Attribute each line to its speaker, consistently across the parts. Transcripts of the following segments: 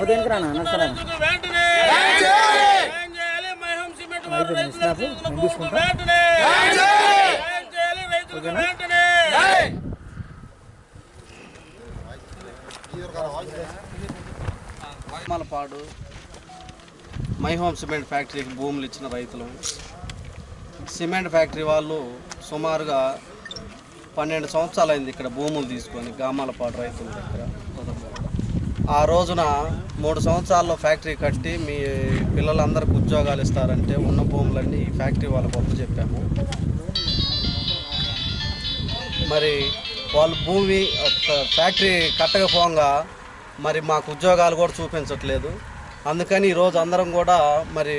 Speaker 1: కొద్దిగా రానా నడుస్తారా
Speaker 2: cement
Speaker 3: Malapadu My Home cement ఫ్యాక్టరీకి భూములు ఇచ్చిన రైతులు. సిమెంట్ ఫ్యాక్టరీ వాళ్ళు సుమారుగా పన్నెండు సంవత్సరాలు అయింది ఇక్కడ భూములు తీసుకొని గామాలపాడు రైతుల దగ్గర. ఆ రోజున మూడు సంవత్సరాల్లో ఫ్యాక్టరీ కట్టి మీ పిల్లలందరికీ ఉద్యోగాలు ఇస్తారంటే ఉన్న భూములన్నీ ఈ ఫ్యాక్టరీ వాళ్ళకు ఒప్పు చెప్పాము మరి వాళ్ళు భూమి ఫ్యాక్టరీ కట్టకపోగా మరి మాకు ఉద్యోగాలు కూడా చూపించట్లేదు. అందుకని ఈరోజు అందరం కూడా మరి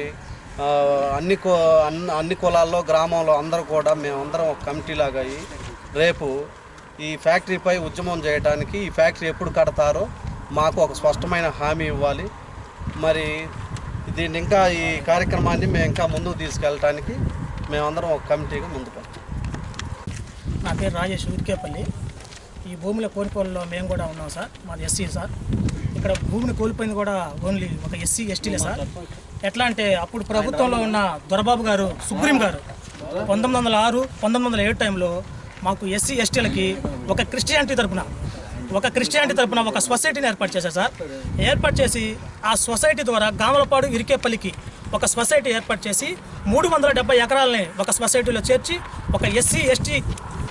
Speaker 3: అన్ని కో అన్ని అన్ని కులాల్లో గ్రామంలో అందరూ కూడా మేమందరం ఒక కమిటీలాగా అయ్యి రేపు ఈ ఫ్యాక్టరీపై ఉద్యమం చేయడానికి ఈ ఫ్యాక్టరీ ఎప్పుడు కడతారో మాకు ఒక స్పష్టమైన హామీ ఇవ్వాలి. మరి దీన్ని ఇంకా ఈ కార్యక్రమాన్ని మేము ఇంకా ముందుకు తీసుకెళ్ళటానికి మేమందరం ఒక కమిటీగా ముందుకు
Speaker 4: నా పేరు రాజేష్ ఉరికేపల్లి ఈ భూముల కోల్పోల్లో మేము కూడా ఉన్నాం సార్. మాది ఎస్సీ సార్. ఇక్కడ భూమిని కోల్పోయింది కూడా ఓన్లీ ఒక ఎస్సీ ఎస్టీలే సార్. ఎట్లా అంటే అప్పుడు ప్రభుత్వంలో ఉన్న దొరబాబు గారు సుప్రీం గారు పంతొమ్మిది వందల ఆరు పంతొమ్మిది వందల ఏడు టైంలో మాకు ఎస్సీ ఎస్టీలకి ఒక క్రిస్టియానిటీ తరపున ఒక క్రిస్టియానిటీ తరపున ఒక సొసైటీని ఏర్పాటు చేశారు సార్. ఏర్పాటు చేసి ఆ సొసైటీ ద్వారా గామలపాడు ఇరికేపల్లికి ఒక సొసైటీ ఏర్పాటు చేసి మూడు వందల డెబ్బై ఎకరాలని ఒక సొసైటీలో చేర్చి ఒక ఎస్సీ ఎస్టీ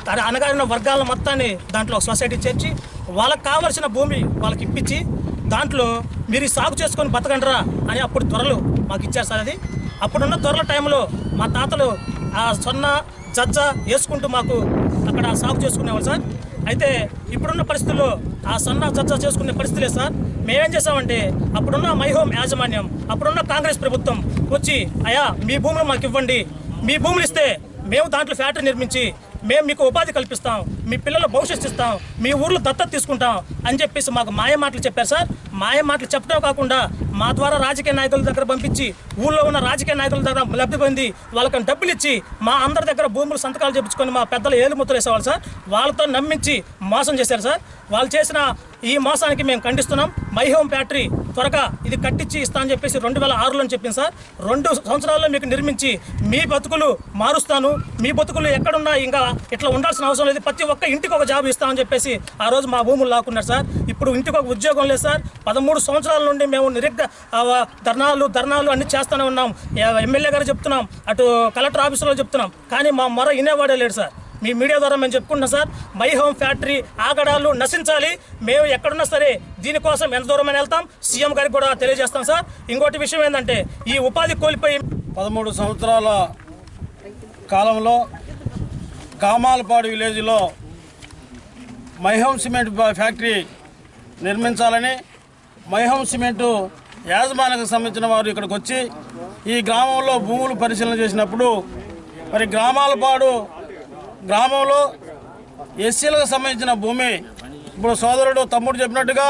Speaker 4: అన- అనగారిన వర్గాల మొత్తాన్ని దాంట్లో ఒక సొసైటీ చేర్చి వాళ్ళకి కావలసిన భూమి వాళ్ళకి ఇప్పించి దాంట్లో మీరు సాగు చేసుకొని బతకండిరా అని అప్పుడు త్వరలు మాకు ఇచ్చారు సార్ అది. అప్పుడున్న త్వరల టైంలో మా తాతలు ఆ సొన్న జజ్జ వేసుకుంటూ మాకు అక్కడ సాగు చేసుకునేవాళ్ళు సార్. అయితే ఇప్పుడున్న పరిస్థితుల్లో ఆ సన్న చర్చ చేసుకునే పరిస్థితులే సార్. మేమేం చేసామంటే అప్పుడున్న మై హోమ్ యాజమాన్యం అప్పుడున్న కాంగ్రెస్ ప్రభుత్వం వచ్చి అయా మీ భూములు మాకు ఇవ్వండి మీ భూములు ఇస్తే మేము దాంట్లో ఫ్యాక్టరీ నిర్మించి మేము మీకు ఉపాధి కల్పిస్తాం. మీ పిల్లల భవిష్యత్తు ఇస్తాం మీ ఊర్లో దత్తత తీసుకుంటాం అని చెప్పేసి మాకు మాయ మాటలు చెప్పారు సార్. మాయ మాటలు చెప్పడం కాకుండా మా ద్వారా రాజకీయ నాయకుల దగ్గర పంపించి ఊళ్ళో ఉన్న రాజకీయ నాయకుల దగ్గర లబ్ధి పొంది వాళ్ళకి డబ్బులు ఇచ్చి మా అందరి దగ్గర భూములు సంతకాలు చెప్పించుకొని మా పెద్దలు ఏలు ముద్రలు వేసేవాళ్ళు సార్. వాళ్ళతో నమ్మించి మోసం చేశారు సార్. వాళ్ళు చేసిన ఈ మోసానికి మేము ఖండిస్తున్నాం. మై హోమ్ ఫ్యాక్టరీ త్వరగా ఇది కట్టించి ఇస్తా అని చెప్పేసి రెండు వేల ఆరులో చెప్పింది సార్. రెండు సంవత్సరాల్లో మీకు నిర్మించి మీ బతుకులు మారుస్తాను. మీ బతుకులు ఎక్కడున్నా ఇంకా ఇట్లా ఉండాల్సిన అవసరం లేదు. ప్రతి ఒక్క ఇంటికి ఒక జాబ్ ఇస్తామని చెప్పేసి ఆ రోజు మా భూములు లాక్కున్నారు సార్. ఇప్పుడు ఇంటికి ఒక ఉద్యోగం లేదు సార్. పదమూడు సంవత్సరాల నుండి మేము నిరిగ్గ ధర్నాలు ధర్నాలు అన్ని చేస్తూనే ఉన్నాం. ఎమ్మెల్యే గారు చెప్తున్నాం. అటు కలెక్టర్ ఆఫీసులో చెప్తున్నాం. కానీ మా మొర ఇనేవాడే లేడు సార్. మీ మీడియా ద్వారా మేము చెప్పుకుంటున్నాం సార్. మై హోమ్ ఫ్యాక్టరీ ఆగడాలు నశించాలి. మేము ఎక్కడున్నా సరే దీనికోసం ఎంత దూరమైన వెళ్తాం. సీఎం గారికి కూడా తెలియజేస్తాం సార్. ఇంకోటి విషయం ఏంటంటే ఈ ఉపాధి కోల్పోయి
Speaker 2: పదమూడు సంవత్సరాల కాలంలో కామాలపాడు విలేజ్లో మైహోమ్ సిమెంట్ ఫ్యాక్టరీ నిర్మించాలని మైహోమ్ సిమెంటు యాజమాన్యానికి సంబంధించిన వారు ఇక్కడికి వచ్చి ఈ గ్రామంలో భూములు పరిశీలన చేసినప్పుడు మరి గ్రామాల పాడు గ్రామంలో ఎస్సీలకు సంబంధించిన భూమి. ఇప్పుడు సోదరుడు తమ్ముడు చెప్పినట్టుగా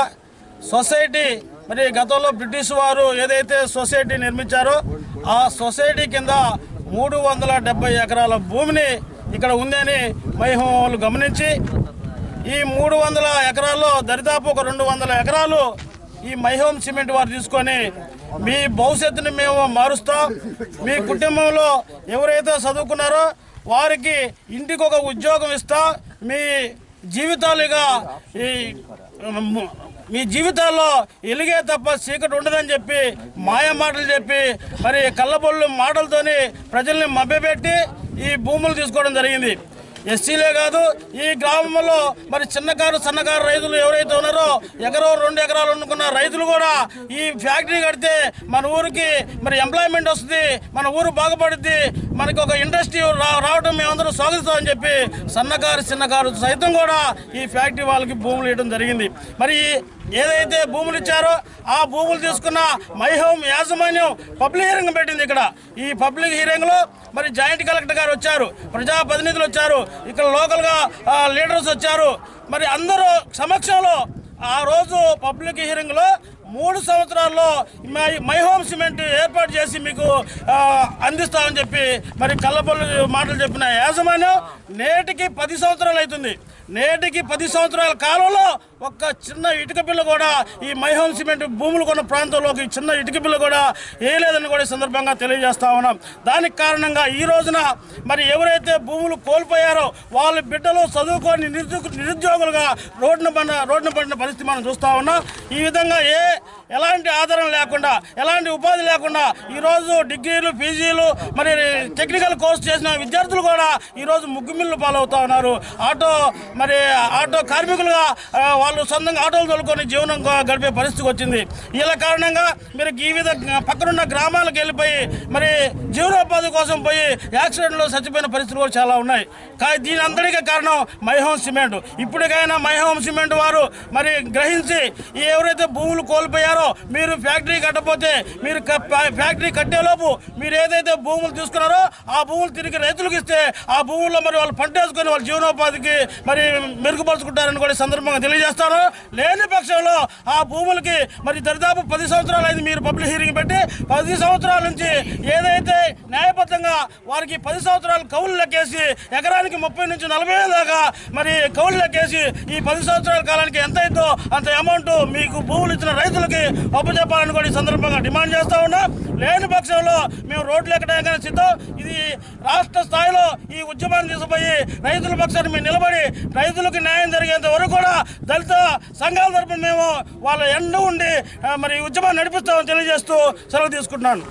Speaker 2: సొసైటీ మరి గతంలో బ్రిటిష్ వారు ఏదైతే సొసైటీ నిర్మించారో ఆ సొసైటీ కింద మూడు వందల డెబ్బై ఎకరాల భూమిని ఇక్కడ ఉందని మైహోం వాళ్ళు గమనించి ఈ మూడు వందల ఎకరాల్లో దరిదాపు ఒక రెండు వందల ఎకరాలు ఈ మైహోమ్ సిమెంట్ వారు తీసుకొని మీ భవిష్యత్తుని మేము మారుస్తాం. మీ కుటుంబంలో ఎవరైతే చదువుకున్నారో వారికి ఇంటికి ఒక ఉద్యోగం ఇస్తా. మీ జీవితాలుగా ఈ మీ జీవితాల్లో ఎలిగే తప్ప చీకటి ఉండదని చెప్పి మాయ మాటలు చెప్పి మరి కళ్ళబొళ్ళు మాటలతోని ప్రజల్ని మభ్యపెట్టి ఈ భూములు తీసుకోవడం జరిగింది. ఎస్సీలే కాదు ఈ గ్రామంలో మరి చిన్నకారు సన్నకారు రైతులు ఎవరైతే ఉన్నారో ఎకరో రెండు ఎకరాలు అనుకున్న రైతులు కూడా ఈ ఫ్యాక్టరీ కడితే మన ఊరికి మరి ఎంప్లాయ్మెంట్ వస్తుంది మన ఊరు బాగుపడుద్ది మనకి ఒక ఇండస్ట్రీ రా- రావడం మేమందరం స్వాగతిస్తామని చెప్పి సన్నకారు చిన్నకారు సైతం కూడా ఈ ఫ్యాక్టరీ వాళ్ళకి భూములు ఇవ్వడం జరిగింది. మరి ఏదైతే భూములు ఇచ్చారో ఆ భూములు తీసుకున్న మైహోమ్ యాజమాన్యం పబ్లిక్ హీరింగ్ పెట్టింది ఇక్కడ. ఈ పబ్లిక్ హీరింగ్లో మరి జాయింట్ కలెక్టర్ గారు వచ్చారు ప్రజాప్రతినిధులు వచ్చారు ఇక్కడ లోకల్గా లీడర్స్ వచ్చారు. మరి అందరూ సమక్షంలో ఆ రోజు పబ్లిక్ హీరింగ్లో మూడు సంవత్సరాల్లో మై మై హోమ్ సిమెంట్ ఏర్పాటు చేసి మీకు అందిస్తామని చెప్పి మరి కళ్ళబొల్లు మాటలు చెప్పిన యాజమాన్యం నేటికి పది సంవత్సరాలు అవుతుంది. నేటికి పది సంవత్సరాల కాలంలో ఒక్క చిన్న ఇటుక పిల్ల కూడా ఈ మైహోం సిమెంట్ భూములు కొన్న ప్రాంతంలోకి చిన్న ఇటుక పిల్ల కూడా వేయలేదని కూడా సందర్భంగా తెలియజేస్తా ఉన్నాం. దానికి కారణంగా ఈ రోజున మరి ఎవరైతే భూములు కోల్పోయారో వాళ్ళ బిడ్డలు చదువుకొని నిరుద్యోగులుగా రోడ్డున పడిన రోడ్డున పడిన పరిస్థితి మనం చూస్తూ ఉన్నాం. ఈ విధంగా ఏ ఎలాంటి ఆధారం లేకుండా ఎలాంటి ఉపాధి లేకుండా ఈరోజు డిగ్రీలు పీజీలు మరి టెక్నికల్ కోర్స్ చేసిన విద్యార్థులు కూడా ఈరోజు ముగ్గుమిల్లు పాలవుతా ఉన్నారు. ఆటో మరి ఆటో కార్మికులుగా వాళ్ళు సొంతంగా ఆటోలు తోలుకొని జీవనం గడిపే పరిస్థితి వచ్చింది. ఇలా కారణంగా మీరు ఈ విధంగా పక్కనున్న గ్రామాలకు వెళ్ళిపోయి మరి జీవనోపాధి కోసం పోయి యాక్సిడెంట్లో చచ్చిపోయిన పరిస్థితులు కూడా చాలా ఉన్నాయి. కానీ దీని అందరికీ కారణం మైహోమ్ సిమెంట్. ఇప్పటికైనా మైహోమ్ సిమెంట్ వారు మరి గ్రహించి ఎవరైతే భూములు కోల్పోయారో మీరు ఫ్యాక్టరీ కట్టపోతే మీరు ఫ్యాక్టరీ కట్టేలోపు మీరు ఏదైతే భూములు తీసుకున్నారో ఆ భూములు తిరిగి రైతులకు ఇస్తే ఆ భూముల్లో మరి వాళ్ళు పంట వేసుకొని వాళ్ళ జీవనోపాధికి మరి మెరుగుపరుచుకుంటారని కూడా సందర్భంగా తెలియజేస్తాను. లేని పక్షంలో ఆ భూములకి మరి దరిదాపు పది సంవత్సరాలు అయింది మీరు పబ్లిక్ హీరింగ్ పెట్టి పది సంవత్సరాల నుంచి ఏదైతే న్యాయబద్ధంగా వారికి పది సంవత్సరాలు కౌలు లెక్కేసి ఎకరానికి ముప్పై నుంచి నలభై దాకా మరి కౌలు లెక్కేసి ఈ పది సంవత్సరాల కాలానికి ఎంత అయిందో అంత అమౌంట్ మీకు భూములు ఇచ్చిన రైతులకి అప్పచెప్పాలని కూడా ఈ సందర్భంగా డిమాండ్ చేస్తా ఉన్నా. లేని పక్షంలో మేము రోడ్లు ఎక్కడానికి సిద్ధం. ఇది రాష్ట్ర స్థాయిలో ఈ ఉద్యమాన్ని తీసుకుపోయి రైతుల పక్షాన్ని మేము నిలబడి రైతులకు న్యాయం జరిగేంత వరకు కూడా దళిత సంఘాల తరపున మేము వాళ్ళ ఎండ ఉండి మరి ఉద్యమాన్ని నడిపిస్తామని తెలియజేస్తూ సెలవు తీసుకుంటున్నాను.